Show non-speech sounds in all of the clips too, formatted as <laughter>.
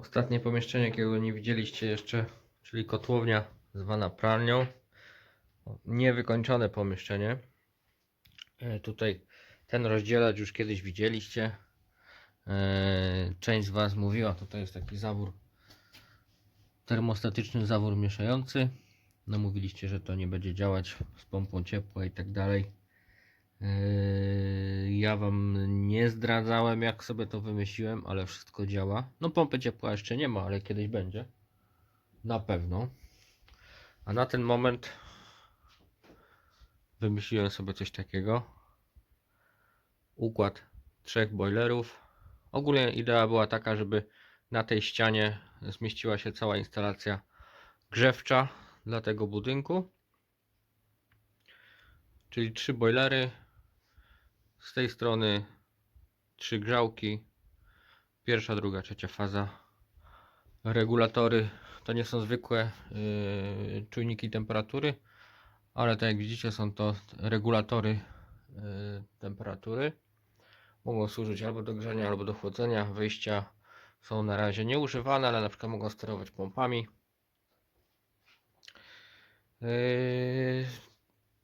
Ostatnie pomieszczenie, jakiego nie widzieliście jeszcze, czyli kotłownia zwana pralnią. Niewykończone pomieszczenie. E, Tutaj ten rozdzielacz już kiedyś widzieliście. E, Część z Was mówiła, tutaj jest taki zawór termostatyczny zawór mieszający. No mówiliście, że to nie będzie działać z pompą ciepła i tak dalej. Yy, Ja Wam nie zdradzałem, jak sobie to wymyśliłem, ale wszystko działa. No, pompy ciepła jeszcze nie ma, ale kiedyś będzie. Na pewno. A na ten moment wymyśliłem sobie coś takiego. Układ trzech boilerów. Ogólnie idea była taka, żeby na tej ścianie zmieściła się cała instalacja grzewcza dla tego budynku. Czyli trzy boilery, z tej strony trzy grzałki. Pierwsza, druga, trzecia faza. Regulatory to nie są zwykłe yy, czujniki temperatury, ale tak jak widzicie, są to regulatory yy, temperatury. Mogą służyć albo do grzania, albo do chłodzenia. Wyjścia są na razie nieużywane, ale na przykład mogą sterować pompami. Yy,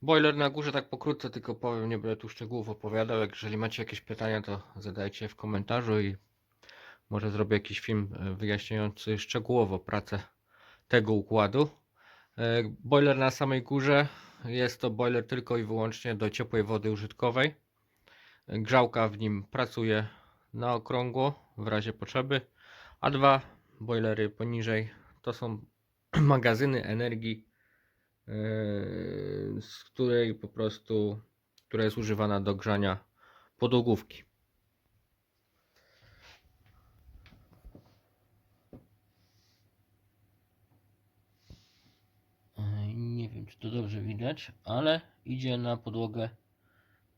Boiler na górze tak pokrótce tylko powiem, nie będę tu szczegółów opowiadał. Jeżeli macie jakieś pytania, to zadajcie w komentarzu i może zrobię jakiś film e, wyjaśniający szczegółowo pracę tego układu. E, Boiler na samej górze jest to boiler tylko i wyłącznie do ciepłej wody użytkowej. Grzałka w nim pracuje na okrągło w razie potrzeby, a dwa boilery poniżej to są <clears throat> magazyny energii z której po prostu, która jest używana do grzania podłogówki. Yy, Nie wiem, czy to dobrze widać, ale idzie na podłogę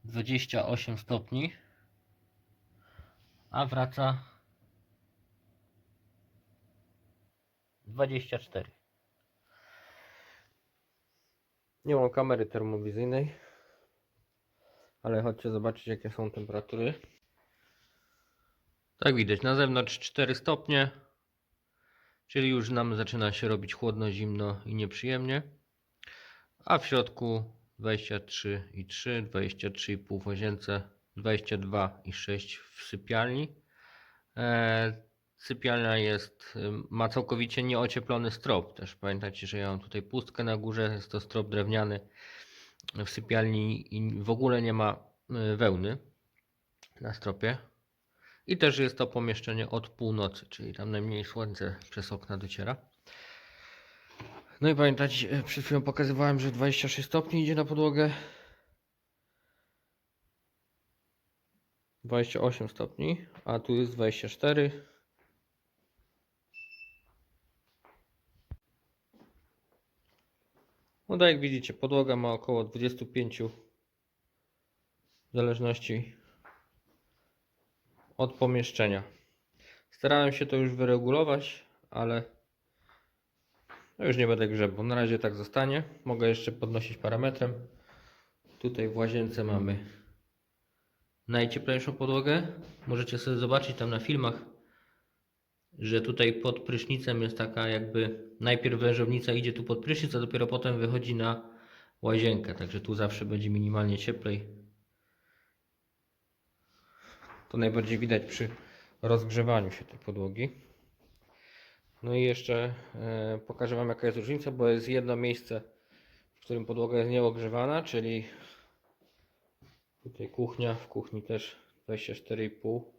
28 stopni, a wraca 24. Nie mam kamery termowizyjnej, ale chodźcie zobaczyć jakie są temperatury. Tak widać, na zewnątrz 4 stopnie, czyli już nam zaczyna się robić chłodno, zimno i nieprzyjemnie. A w środku 23,3, 23,5 w łazience, 22,6 w sypialni. Sypialnia jest, ma całkowicie nieocieplony strop. Też pamiętajcie, że ja mam tutaj pustkę na górze, jest to strop drewniany. W sypialni i w ogóle nie ma y, wełny na stropie. I też jest to pomieszczenie od północy, czyli tam najmniej słońce przez okna dociera. No i pamiętajcie, y, przed chwilą pokazywałem, że 26 stopni idzie na podłogę. 28 stopni, a tu jest 24. No tak jak widzicie, podłoga ma około 25 w zależności od pomieszczenia. Starałem się to już wyregulować, ale no już nie będę grzebał. Na razie tak zostanie. Mogę jeszcze podnosić parametrem. Tutaj w łazience mamy najcieplejszą podłogę. Możecie sobie zobaczyć tam na filmach, że tutaj pod prysznicem jest taka jakby najpierw wężownica idzie tu pod prysznic, a dopiero potem wychodzi na łazienkę. Także tu zawsze będzie minimalnie cieplej. To najbardziej widać przy rozgrzewaniu się tej podłogi. No i jeszcze e, pokażę Wam jaka jest różnica, bo jest jedno miejsce, w którym podłoga jest nieogrzewana, czyli tutaj kuchnia, w kuchni też 24,5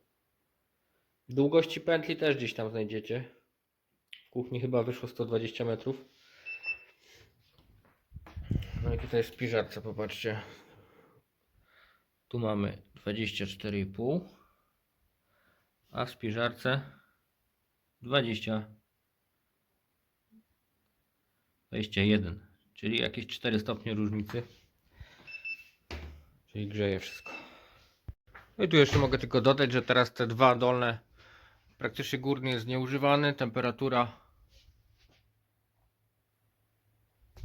Długości pętli też gdzieś tam znajdziecie. W kuchni chyba wyszło 120 metrów. No i tutaj w spiżarce, popatrzcie. Tu mamy 24,5 a w spiżarce 20 21 czyli jakieś 4 stopnie różnicy czyli grzeje wszystko no i tu jeszcze mogę tylko dodać, że teraz te dwa dolne praktycznie górny jest nieużywany temperatura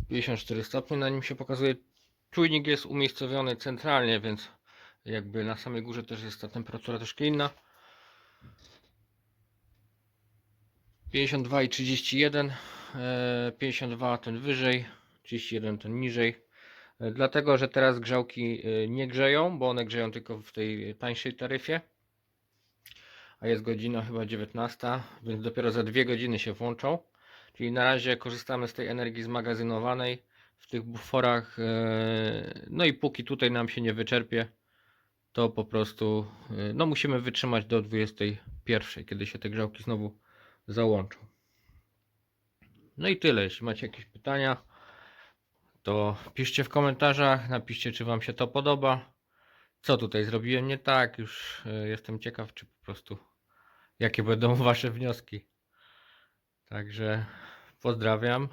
54 stopnie na nim się pokazuje czujnik jest umiejscowiony centralnie więc jakby na samej górze też jest ta temperatura troszkę inna 52 i 31. e, 52 ten wyżej, 31 ten niżej. E, Dlatego, że teraz grzałki e, nie grzeją, bo one grzeją tylko w tej tańszej taryfie. A jest godzina chyba 19, więc dopiero za dwie godziny się włączą. Czyli na razie korzystamy z tej energii zmagazynowanej w tych buforach. e, No i póki tutaj nam się nie wyczerpie, to po prostu e, no musimy wytrzymać do 21, kiedy się te grzałki znowu załączą. No i tyle. Jeśli macie jakieś pytania, to piszcie w komentarzach, napiszcie, czy Wam się to podoba. Co tutaj zrobiłem nie tak? Już e, jestem ciekaw, czy po prostu jakie będą <laughs> Wasze wnioski. Także pozdrawiam.